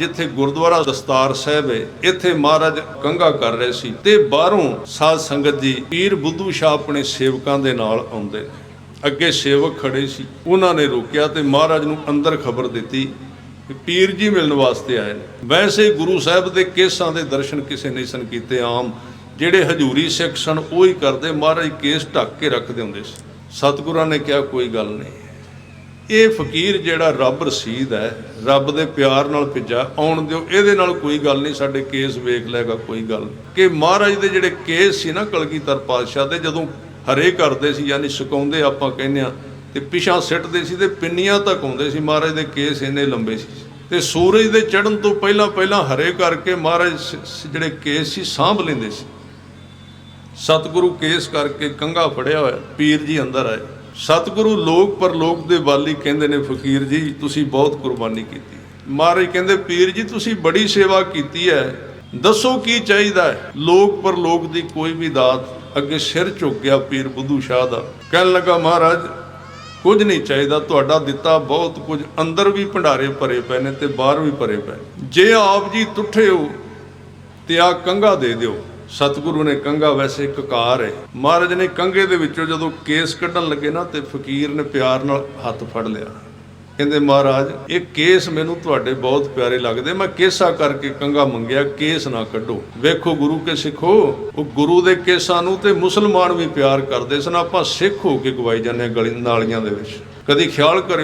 ਜਿੱਥੇ ਗੁਰਦੁਆਰਾ ਦਸਤਾਰ ਸਾਹਿਬ ਹੈ, ਇੱਥੇ ਮਹਾਰਾਜ ਕੰਗਾ ਕਰ ਰਹੇ ਸੀ ਤੇ ਬਾਹਰੋਂ ਸਾਧ ਸੰਗਤ ਜੀ ਪੀਰ ਬੁੱਧੂ ਸ਼ਾਹ ਆਪਣੇ ਸੇਵਕਾਂ ਦੇ ਨਾਲ ਆਉਂਦੇ ਨੇ। ਅੱਗੇ ਸੇਵਕ ਖੜੇ ਸੀ, ਉਹਨਾਂ ਨੇ ਰੋਕਿਆ ਤੇ ਮਹਾਰਾਜ ਨੂੰ ਅੰਦਰ ਖਬਰ ਦਿੱਤੀ ਪੀਰ ਜੀ ਮਿਲਣ ਵਾਸਤੇ ਆਏ ਨੇ। ਵੈਸੇ ਗੁਰੂ ਸਾਹਿਬ ਦੇ ਕੇਸਾਂ ਦੇ ਦਰਸ਼ਨ ਕਿਸੇ ਨਹੀਂ ਸਨ ਕੀਤੇ ਆਮ, ਜਿਹੜੇ ਹਜੂਰੀ ਸਿੱਖ ਸਨ, ਉਹ ਹੀ ਕਰਦੇ, ਮਹਾਰਾਜ ਕੇਸ ਢੱਕ ਕੇ ਰੱਖਦੇ ਹੁੰਦੇ ਸੀ। ਸਤਿਗੁਰਾਂ ਨੇ ਕਿਹਾ, ਕੋਈ ਗੱਲ ਨਹੀਂ। ਇਹ ਫਕੀਰ ਜਿਹੜਾ ਰੱਬ ਰਸੀਦ ਹੈ, ਰੱਬ ਦੇ ਪਿਆਰ ਨਾਲ ਭਿੱਜਾ ਆਉਣ ਦਿਓ, ਇਹਦੇ ਨਾਲ ਕੋਈ ਗੱਲ ਨਹੀਂ, ਸਾਡੇ ਕੇਸ ਵੇਖ ਲੈਗਾ ਕੋਈ ਗੱਲ ਨਹੀਂ। ਕਿ ਮਹਾਰਾਜ ਦੇ ਜਿਹੜੇ ਕੇਸ ਸੀ ਨਾ ਕਲਗੀਧਰ ਪਾਤਸ਼ਾਹ ਦੇ, ਜਦੋਂ ਹਰੇ ਕਰਦੇ ਸੀ, ਯਾਨੀ ਸੁਕਾਉਂਦੇ ਆਪਾਂ ਕਹਿੰਦੇ ਆ ਤੇ ਪਿਛਾਂ ਸਿੱਟਦੇ ਸੀ ਤੇ ਪਿੰਨੀਆਂ ਤੱਕ ਆਉਂਦੇ ਸੀ, ਮਹਾਰਾਜ ਦੇ ਕੇਸ ਇੰਨੇ ਲੰਬੇ ਸੀ। ਤੇ ਸੂਰਜ ਦੇ ਚੜ੍ਹਨ ਤੋਂ ਪਹਿਲਾਂ ਪਹਿਲਾਂ ਹਰੇ ਕਰਕੇ ਮਹਾਰਾਜ ਜਿਹੜੇ ਕੇਸ ਸੀ, ਸਾਂਭ ਲੈਂਦੇ ਸੀ। ਸਤਿਗੁਰੂ ਕੇਸ ਕਰਕੇ ਕੰਗਾ ਫੜਿਆ ਹੋਇਆ, ਪੀਰ ਜੀ ਅੰਦਰ ਆਏ। ਸਤਿਗੁਰੂ ਲੋਕ ਪਰਲੋਕ ਦੇ ਵਾਲੀ ਕਹਿੰਦੇ ਨੇ, ਫਕੀਰ ਜੀ, ਤੁਸੀਂ ਬਹੁਤ ਕੁਰਬਾਨੀ ਕੀਤੀ ਮਹਾਰਾਜ ਕਹਿੰਦੇ, ਪੀਰ ਜੀ, ਤੁਸੀਂ ਬੜੀ ਸੇਵਾ ਕੀਤੀ ਹੈ। ਦੱਸੋ ਕੀ ਚਾਹੀਦਾ ਹੈ? ਲੋਕ ਪਰਲੋਕ ਦੀ ਕੋਈ ਵੀ ਦਾਤ ਅੱਗੇ ਸਿਰ ਝੁਕ ਗਿਆ, ਪੀਰ ਬੁੱਧੂ ਸ਼ਾਹ ਦਾ। ਕਹਿਣ ਲੱਗਾ, ਮਹਾਰਾਜ, ਕੁਝ ਨਹੀਂ ਚਾਹੀਦਾ, ਤੁਹਾਡਾ ਦਿੱਤਾ ਬਹੁਤ ਕੁਝ। ਅੰਦਰ ਵੀ ਭੰਡਾਰੇ ਭਰੇ ਪਏ ਨੇ ਤੇ ਬਾਹਰ ਵੀ ਭਰੇ ਪਏ ਜੇ ਆਪ ਜੀ ਤੁੱਠੇ ਹੋ ਤੇ ਆ ਕੰਗਾ ਦੇ ਦਿਓ। ਸਤਿਗੁਰੂ ਨੇ ਕੰਗਾ ਵੈਸੇ ਕਕਾਰ ਕਾਰ ਹੈ ਮਹਾਰਾਜ ਨੇ ਕੰਗੇ ਦੇ ਵਿੱਚੋਂ ਜਦੋਂ ਕੇਸ ਕੱਢਣ ਲੱਗੇ ਨਾ ਤੇ ਫਕੀਰ ਨੇ ਪਿਆਰ ਨਾਲ ਹੱਥ ਫੜ ਲਿਆ। ਕਹਿੰਦੇ, ਮਹਾਰਾਜ, ਇਹ ਕੇਸ ਮੈਨੂੰ ਤੁਹਾਡੇ ਬਹੁਤ ਪਿਆਰੇ ਲੱਗਦੇ। ਮੈਂ ਕੇਸਾ ਕਰਕੇ ਕੰਗਾ ਮੰਗਿਆ, ਕੇਸ ਨਾ ਕੱਢੋ। ਵੇਖੋ ਗੁਰੂ ਕੇ ਸਿੱਖੋ। ਉਹ ਗੁਰੂ ਦੇ ਕੇਸਾਂ ਨੂੰ ਤੇ ਮੁਸਲਮਾਨ ਵੀ ਪਿਆਰ ਕਰਦੇ ਸਨ। ਆਪਾਂ ਸਿੱਖ ਹੋ ਕੇ ਗਵਾਈ ਜਾਂਦੇ ਹਾਂ ਗਲੀ ਨਾਲੀਆਂ ਦੇ ਵਿੱਚ। ਕਦੀ ਖਿਆਲ ਕਰਿਓ